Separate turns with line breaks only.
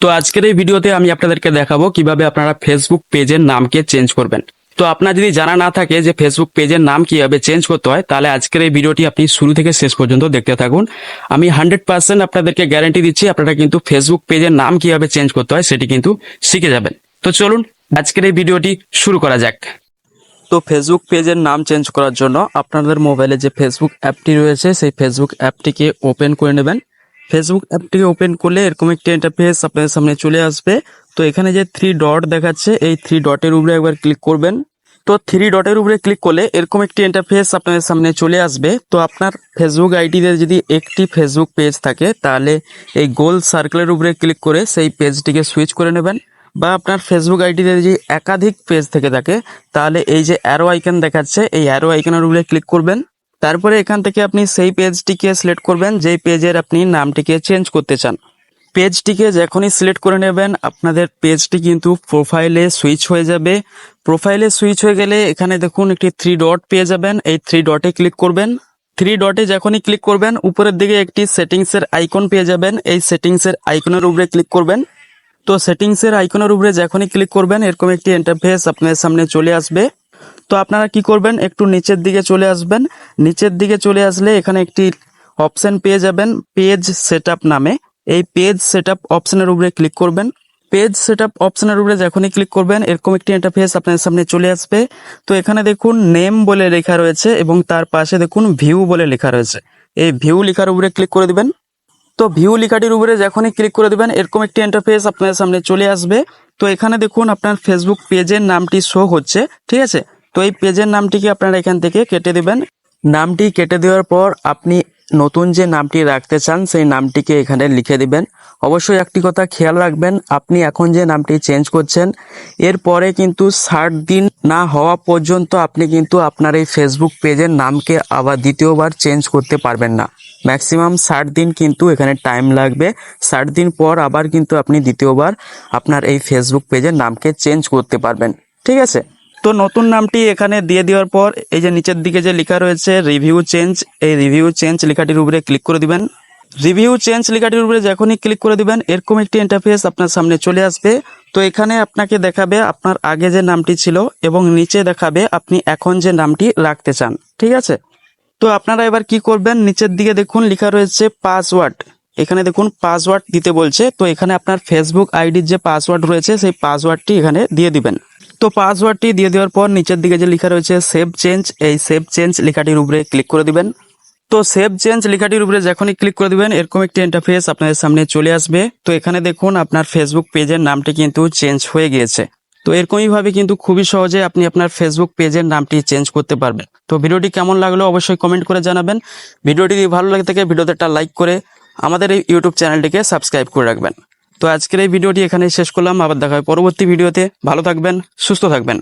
তো আজকের এই ভিডিওতে আমি আপনাদেরকে দেখাবো কীভাবে আপনারা ফেসবুক পেজের নামকে চেঞ্জ করবেন। তো আপনার যদি জানা না থাকে যে ফেসবুক পেজের নাম কীভাবে চেঞ্জ করতে হয়, তাহলে আজকের এই ভিডিওটি আপনি শুরু থেকে শেষ পর্যন্ত দেখতে থাকুন। আমি হান্ড্রেড পার্সেন্ট আপনাদেরকে গ্যারান্টি দিচ্ছি আপনারা কিন্তু ফেসবুক পেজের নাম কীভাবে চেঞ্জ করতে হয়, সেটি কিন্তু শিখে যাবেন। তো চলুন, আজকের এই ভিডিওটি শুরু করা যাক। তো ফেসবুক পেজের নাম চেঞ্জ করার জন্য আপনাদের মোবাইলে যে ফেসবুক অ্যাপটি রয়েছে, সেই ফেসবুক অ্যাপটিকে ওপেন করে নেবেন। ফেসবুক অ্যাপটিকে ওপেন করলে এরকম একটি ইন্টারফেস আপনাদের সামনে চলে আসবে। তো এখানে যে থ্রি ডট দেখাচ্ছে, এই থ্রি ডটের উপরে একবার ক্লিক করবেন। তো থ্রি ডটের উপরে ক্লিক করলে এরকম একটি ইন্টারফেস আপনাদের সামনে চলে আসবে। তো আপনার ফেসবুক আইডিতে যদি একটি ফেসবুক পেজ থাকে, তাহলে এই গোল সার্কেলের উপরে ক্লিক করে সেই পেজটিকে সুইচ করে নেবেন। বা আপনার ফেসবুক আইডিতে যদি একাধিক পেজ থেকে থাকে, তাহলে এই যে অ্যারো আইকন দেখাচ্ছে, এই অ্যারো আইকনের উপরে ক্লিক করবেন। তারপরে এখান থেকে আপনি সেই পেজটিকে সিলেক্ট করবেন, যেই পেজের আপনি নামটিকে চেঞ্জ করতে চান। পেজটিকে যখনই সিলেক্ট করে নেবেন, আপনাদের পেজটি কিন্তু প্রোফাইলে সুইচ হয়ে যাবে। প্রোফাইলে সুইচ হয়ে গেলে এখানে দেখুন একটি থ্রি ডট পেয়ে যাবেন। এই থ্রি ডটে ক্লিক করবেন। থ্রি ডটে যখনই ক্লিক করবেন, উপরের দিকে একটি সেটিংসের আইকন পেয়ে যাবেন। এই সেটিংসের আইকনের উপরে ক্লিক করবেন। তো সেটিংসের আইকনের উপরে যখনই ক্লিক করবেন, এরকম একটি ইন্টারফেস আপনাদের সামনে চলে আসবে। তো আপনারা কি করবেন? একটু নিচের দিকে চলে আসবেন। নিচের দিকে চলে আসলে এখানে একটি অপশন পেয়ে যাবেন, পেজ সেটআপ নামে। এই পেজ সেটআপ অপশনের উপরে ক্লিক করবেন। পেজ সেটআপ অপশনের উপরে যখনই ক্লিক করবেন, এরকম একটি ইন্টারফেস আপনাদের সামনে চলে আসবে। তো এখানে দেখুন নেম বলে লেখা রয়েছে এবং তার পাশে দেখুন ভিউ বলে লেখা রয়েছে। এই ভিউ লেখার উপরে ক্লিক করে দিবেন। তো ভিউ লেখাটির উপরে যখনই ক্লিক করে দিবেন, এরকম একটি ইন্টারফেস আপনাদের সামনে চলে আসবে। তো এখানে দেখুন, আপনার ফেসবুক পেজের নামটি শো হচ্ছে, ঠিক আছে? তো এই পেজের নামটিকে আপনারা এখান থেকে কেটে দিবেন। নামটি কেটে দেওয়ার পর আপনি নতুন যে নামটি রাখতে চান, সেই নামটিকে এখানে লিখে দিবেন। অবশ্যই একটি কথা খেয়াল রাখবেন, আপনি এখন যে নামটি চেঞ্জ করছেন এরপরে কিন্তু ষাট দিন না হওয়া পর্যন্ত আপনি কিন্তু আপনার এই ফেসবুক পেজের নামকে আবার দ্বিতীয়বার চেঞ্জ করতে পারবেন না। ম্যাক্সিমাম ষাট দিন কিন্তু এখানে টাইম লাগবে। ষাট দিন পর আবার কিন্তু আপনি দ্বিতীয়বার আপনার এই ফেসবুক পেজের নামকে চেঞ্জ করতে পারবেন। ঠিক আছে? তো নতুন নামটি এখানে দিয়ে দেওয়ার পর, এই যে নিচের দিকে যে লেখা রয়েছে, রিভিউ চেঞ্জ এই রিভিউ চেঞ্জ লেখাটির উপরে ক্লিক করে দিবেন। রিভিউ চেঞ্জ লেখাটির উপরে যখনই ক্লিক করে দিবেন, এরকম একটি ইন্টারফেস আপনার সামনে চলে আসবে। তো এখানে আপনাকে দেখাবে আপনার আগে যে নামটি ছিল এবং নিচে দেখাবে আপনি এখন যে নামটি রাখতে চান। ঠিক আছে? তো আপনারা এবার কি করবেন? নিচের দিকে দেখুন লেখা রয়েছে পাসওয়ার্ড। এখানে দেখুন পাসওয়ার্ড দিতে বলছে। তো এখানে আপনার ফেসবুক আইডির যে পাসওয়ার্ড রয়েছে, সেই পাসওয়ার্ডটি এখানে দিয়ে দিবেন। তো পাসওয়ার্ডটি দিয়ে দেওয়ার পর নিচের দিকে যে লেখা রয়েছে সেভ চেঞ্জ এই সেভ চেঞ্জ লেখাটির উপরে ক্লিক করে দিবেন। তো সেভ চেঞ্জ লেখাটির উপরে যখনই ক্লিক করে দিবেন, এরকম একটি ইন্টারফেস আপনাদের সামনে চলে আসবে। তো এখানে দেখুন, আপনার ফেসবুক পেজের নামটি কিন্তু চেঞ্জ হয়ে গিয়েছে। তো এরকমই ভাবে কিন্তু খুবই সহজে আপনি আপনার ফেসবুক পেজের নামটি চেঞ্জ করতে পারবেন। তো ভিডিওটি কেমন লাগল অবশ্যই কমেন্ট করে জানাবেন। ভিডিওটি ভালো লাগে থাকে, ভিডিওতে একটা লাইক করে আমাদের এই ইউটিউব চ্যানেলটিকে সাবস্ক্রাইব করে রাখবেন। তো আজকের এই ভিডিওটি এখানে শেষ করলাম। আবার দেখা হয় পরবর্তী ভিডিওতে। ভালো থাকবেন, সুস্থ থাকবেন।